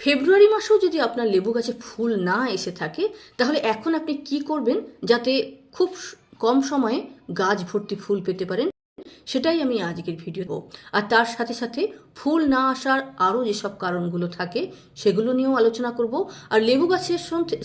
ফেব্রুয়ারি মাসেও যদি আপনার লেবু গাছে ফুল না এসে থাকে, তাহলে এখন আপনি কি করবেন যাতে খুব কম সময়ে গাছ ভর্তি ফুল পেতে পারেন? সেটাই আমি আজকের ভিডিও দেবো। আর তার সাথে সাথে ফুল না আসার আরও যেসব কারণগুলো থাকে, সেগুলো নিয়েও আলোচনা করব। আর লেবু গাছের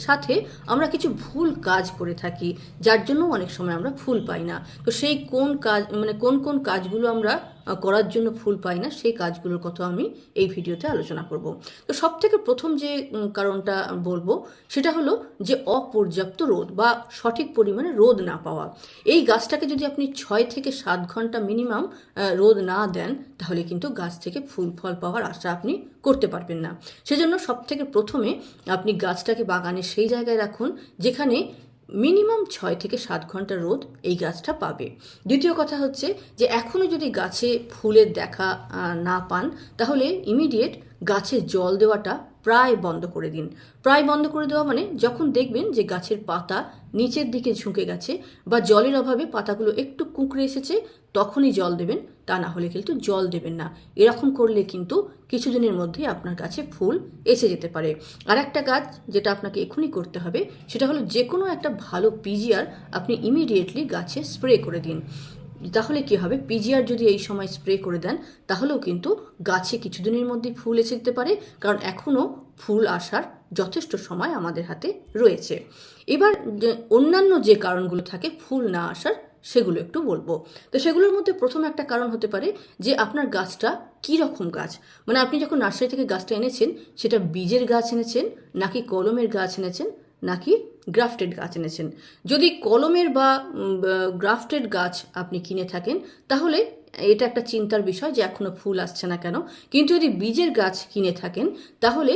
সাথে আমরা কিছু ভুল কাজ করে থাকি, যার জন্য অনেক সময় আমরা ফুল পাই না। তো সেই কোন কাজ মানে কোন কোন কাজগুলো আমরা করার জন্য ফুল পাই না, সেই কাজগুলোর কথা আমি এই ভিডিওতে আলোচনা করব। তো সব থেকে প্রথম যে কারণটা বলব, সেটা হলো যে অপর্যাপ্ত রোদ বা সঠিক পরিমাণে রোদ না পাওয়া। এই গাছটাকে যদি আপনি ছয় থেকে সাত ঘণ্টা মিনিমাম রোদ না দেন, তাহলে কিন্তু গাছ থেকে ফুল, ফল পাওয়ার আশা আপনি করতে পারবেন না। সেজন্য সব থেকে প্রথমে আপনি গাছটাকে বাগানে সেই জায়গায় রাখুন, যেখানে মিনিমাম ছয় থেকে সাত ঘণ্টা রোদ এই গাছটা পাবে। দ্বিতীয় কথা হচ্ছে যে এখনও যদি গাছে ফুলের দেখা না পান, তাহলে ইমিডিয়েট গাছে জল দেওয়াটা প্রায় বন্ধ করে দিন। প্রায় বন্ধ করে দেওয়া মানে যখন দেখবেন যে গাছের পাতা নিচের দিকে ঝুঁকে গেছে বা জলের অভাবে পাতাগুলো একটু কুঁকড়ে এসেছে, তখনই জল দেবেন। তা না হলে কিন্তু জল দেবেন না। এরকম করলে কিন্তু কিছুদিনের মধ্যেই আপনার গাছে ফুল এসে যেতে পারে। আর একটা কাজ যেটা আপনাকে এখনই করতে হবে, সেটা হলো যে কোনো একটা ভালো পিজিআর আপনি ইমিডিয়েটলি গাছে স্প্রে করে দিন। তাহলে কি হবে? পিজিআর যদি এই সময় স্প্রে করে দেন, তাহলেও কিন্তু গাছে কিছুদিনের মধ্যে ফুল এসে যেতে পারে, কারণ এখনও ফুল আসার যথেষ্ট সময় আমাদের হাতে রয়েছে। এবার অন্যান্য যে কারণগুলো থাকে, ফুল না আসার সেগুলো একটু বলব। তো সেগুলোর মধ্যে প্রথম একটা কারণ হতে পারে যে আপনার গাছটা কী রকম গাছ? মানে আপনি যখন নার্সারি থেকে গাছটা এনেছেন, সেটা বীজের গাছ এনেছেন, নাকি কলমের গাছ এনেছেন, নাকি গ্রাফটেড গাছ এনেছেন? যদি কলমের বা গ্রাফটেড গাছ আপনি কিনে থাকেন, তাহলে এটা একটা চিন্তার বিষয় যে এখনও ফুল আসছে না কেন? কিন্তু যদি বীজের গাছ কিনে থাকেন, তাহলে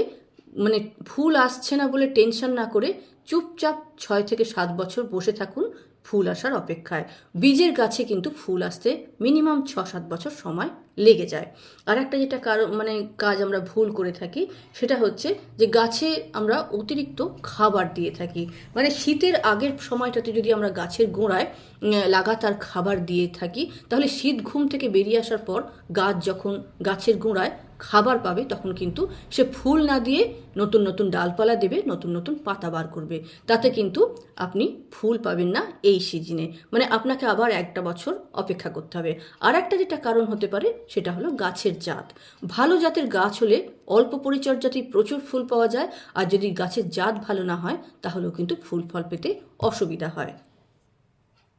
মানে ফুল আসছে না বলে টেনশন না করে চুপচাপ ছয় থেকে সাত বছর বসে থাকুন ফুল আসার অপেক্ষায়। বীজের গাছে কিন্তু ফুল আসতে মিনিমাম ছ সাত বছর সময় লেগে যায়। আর একটা যেটা কারণ মানে কাজ আমরা ভুল করে থাকি, সেটা হচ্ছে যে গাছে আমরা অতিরিক্ত খাবার দিয়ে থাকি। মানে শীতের আগের সময়টাতে যদি আমরা গাছের গোড়ায় লাগাতার খাবার দিয়ে থাকি, তাহলে শীত ঘুম থেকে বেরিয়ে আসার পর গাছ যখন গাছের গোড়ায় খাবার পাবে, তখন কিন্তু সে ফুল না দিয়ে নতুন নতুন ডালপালা দেবে, নতুন নতুন পাতা বার করবে। তাতে কিন্তু আপনি ফুল পাবেন না এই সিজনে। মানে আপনাকে আবার একটা বছর অপেক্ষা করতে হবে। আর একটা যেটা কারণ হতে পারে, সেটা হলো গাছের জাত। ভালো জাতের গাছ হলে অল্প পরিচর্যাতেই প্রচুর ফুল পাওয়া যায়। আর যদি গাছের জাত ভালো না হয়, তাহলেও কিন্তু ফুল ফল পেতে অসুবিধা হয়।